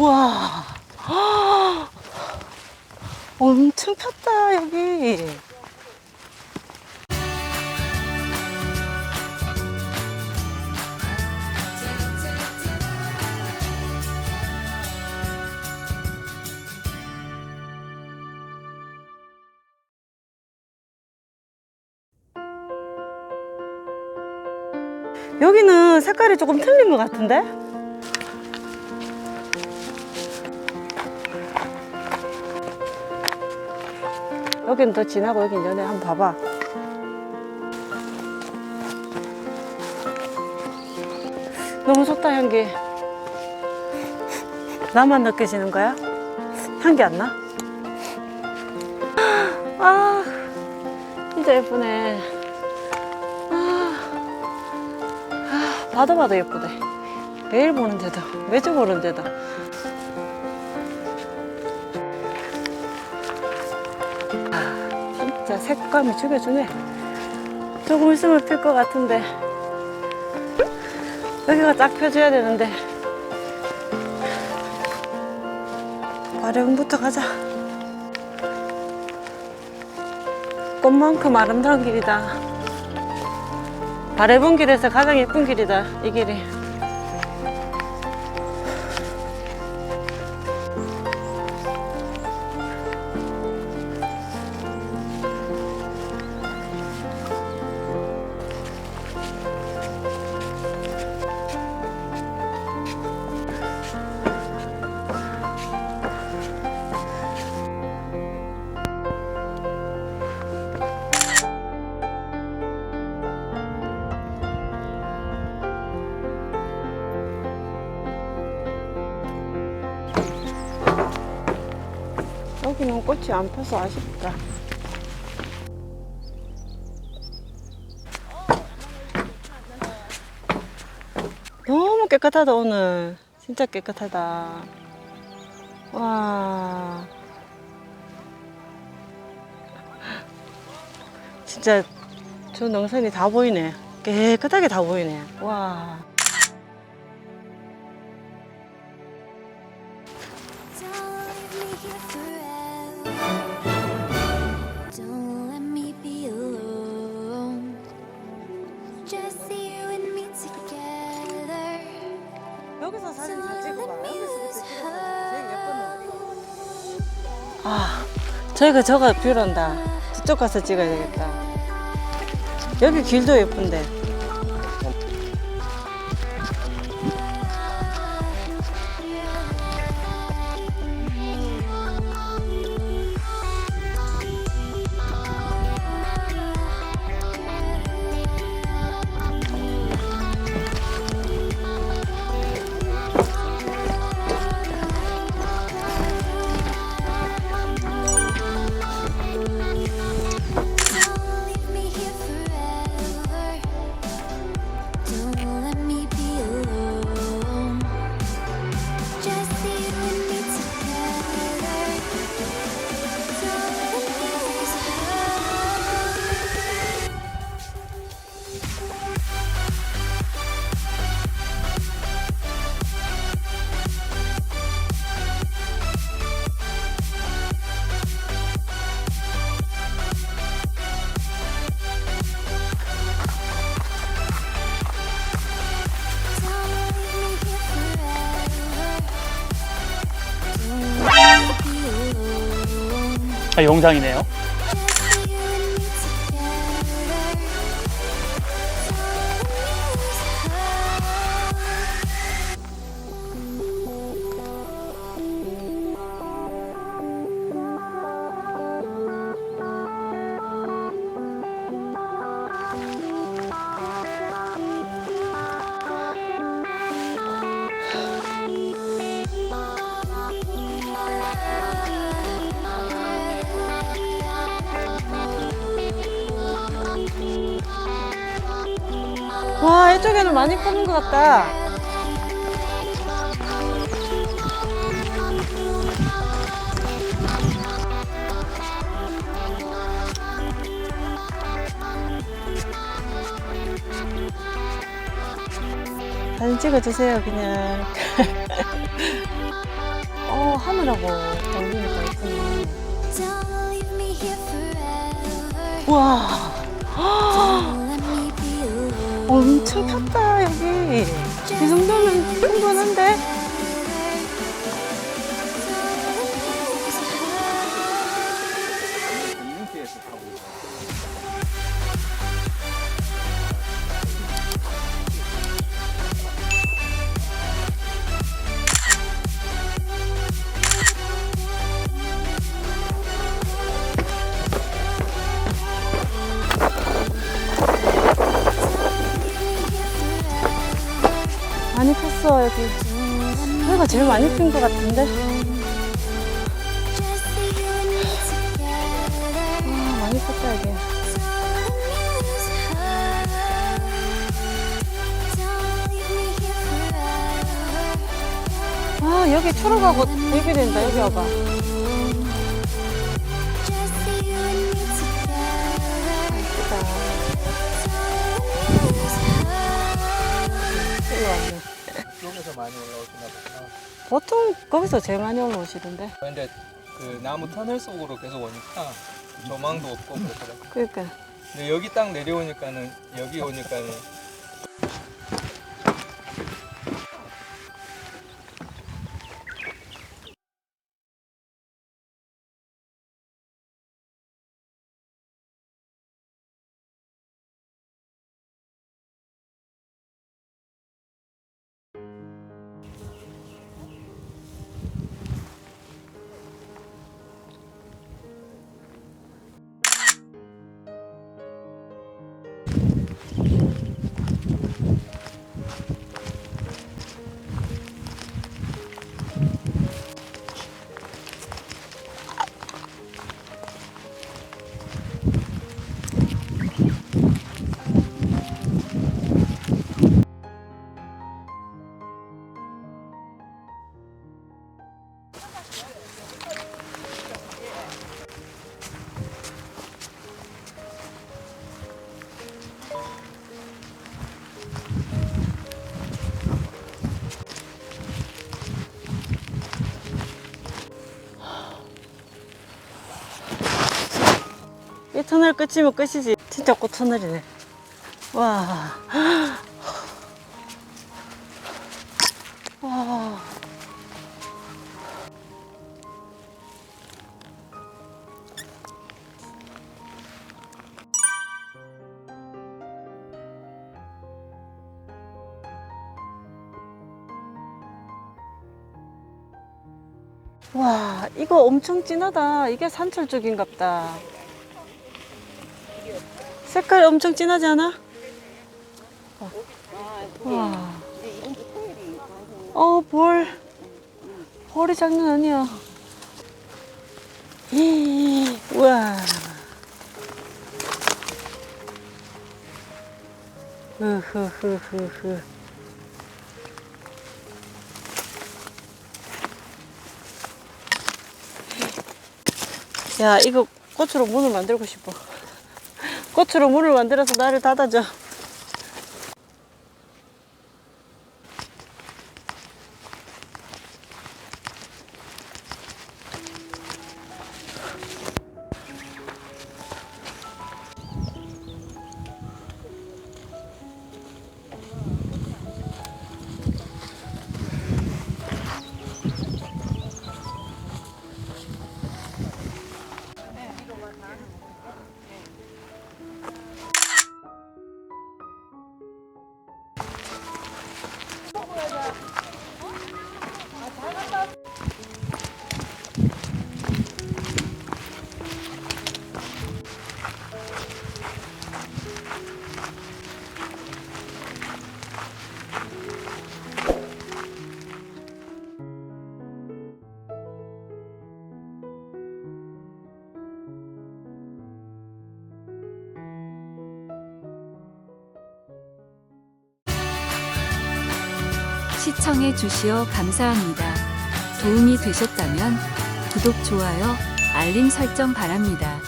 와. 엄청 폈다, 여기. 여기는 색깔이 조금 틀린 것 같은데? 여기는 더 진하고 여긴 연해 한번 봐봐. 너무 좋다 향기. 나만 느껴지는 거야? 향기 안 나? 아, 진짜 예쁘네. 아, 봐도 봐도 예쁘대. 매일 보는데도, 매주 보는데도. 진짜 색감이 죽여주네. 조금 있으면 필 것 같은데. 여기가 딱 펴줘야 되는데. 마련부터 가자. 꽃만큼 아름다운 길이다. 바래본 길에서 가장 예쁜 길이다. 이 길이. 여기는 꽃이 안 펴서 아쉽다. 너무 깨끗하다 오늘. 진짜 깨끗하다. 와. 진짜 저 능선이 다 보이네. 깨끗하게 다 보이네. 와. 아, 저희가 저가 뷰런다. 저쪽 가서 찍어야 되겠다. 여기 길도 예쁜데. 영상이네요. 와, 이쪽에는 많이 푸는 것 같다. 사진 찍어주세요, 그냥. leave me here forever. 우와, 엄청 탔다, 여기. 이 정도면 충분한데? 여기가 제일 많이 핀 것 같은데? 와, 많이 폈다, 여기. 아, 여기 초록하고 되게 된다, 여기 와봐. 많이 올라오시나 보구나. 보통 거기서 제일 많이 올라오시던데. 근데 그 나무 터널 속으로 계속 오니까 조망도 없고 그렇더라고. 그러니까. 근데 여기 딱 내려오니까는 여기 오니까는 터널 끝이면 끝이지. 진짜 꽃 터널이네. 와. 와. 와, 이거 엄청 진하다. 이게 산철 쪽인갑다. 색깔 엄청 진하지 않아? 어. 와. 어, 볼. 볼이 장난 아니야. 히, 우와. 흐흐흐흐흐. 야, 이거 꽃으로 문을 만들고 싶어. 꽃으로 문을 만들어서 나를 닫아줘. 시청해 주시어 감사합니다. 도움이 되셨다면 구독, 좋아요, 알림 설정 바랍니다.